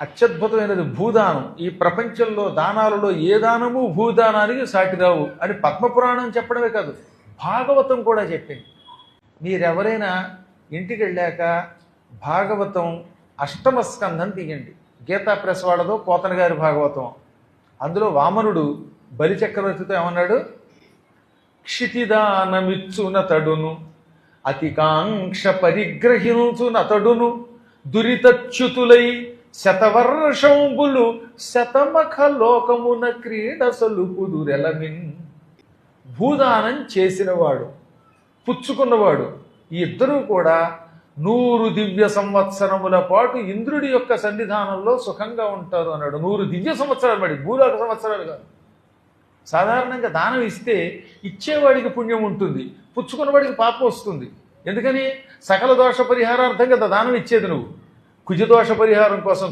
అత్యద్భుతమైనది భూదానం. ఈ ప్రపంచంలో దానాలలో ఏ దానము భూదానానికి సాటిరావు అని పద్మపురాణం చెప్పడమే కాదు భాగవతం కూడా చెప్పింది. మీరెవరైనా ఇంటికి వెళ్ళాక భాగవతం అష్టమ స్కంధం తీయండి. గీతా ప్రెస్ వాళ్ళదో పోతన గారి భాగవతం. అందులో వామనుడు బలిచక్రవర్తితో ఏమన్నాడు? క్షితిదానమిచ్చునతడును అతికాంక్ష పరిగ్రహించునతడును దురితచ్యుతులై శతవర్షంబులు శతమఖ లోకమున క్రీడ సలుపుదురెలమిన్ భూదానం చేసినవాడు పుచ్చుకున్నవాడు ఈ ఇద్దరూ కూడా నూరు దివ్య సంవత్సరముల పాటు ఇంద్రుడి యొక్క సన్నిధానంలో సుఖంగా ఉంటారు అన్నాడు. నూరు దివ్య సంవత్సరాలు మరి భూలోక సంవత్సరాలు కాదు. సాధారణంగా దానం ఇస్తే ఇచ్చేవాడికి పుణ్యం ఉంటుంది పుచ్చుకున్నవాడికి పాపం వస్తుంది. ఎందుకని? సకల దోష పరిహారార్థం కదా దానం ఇచ్చేది నువ్వు. కుజదోష పరిహారం కోసం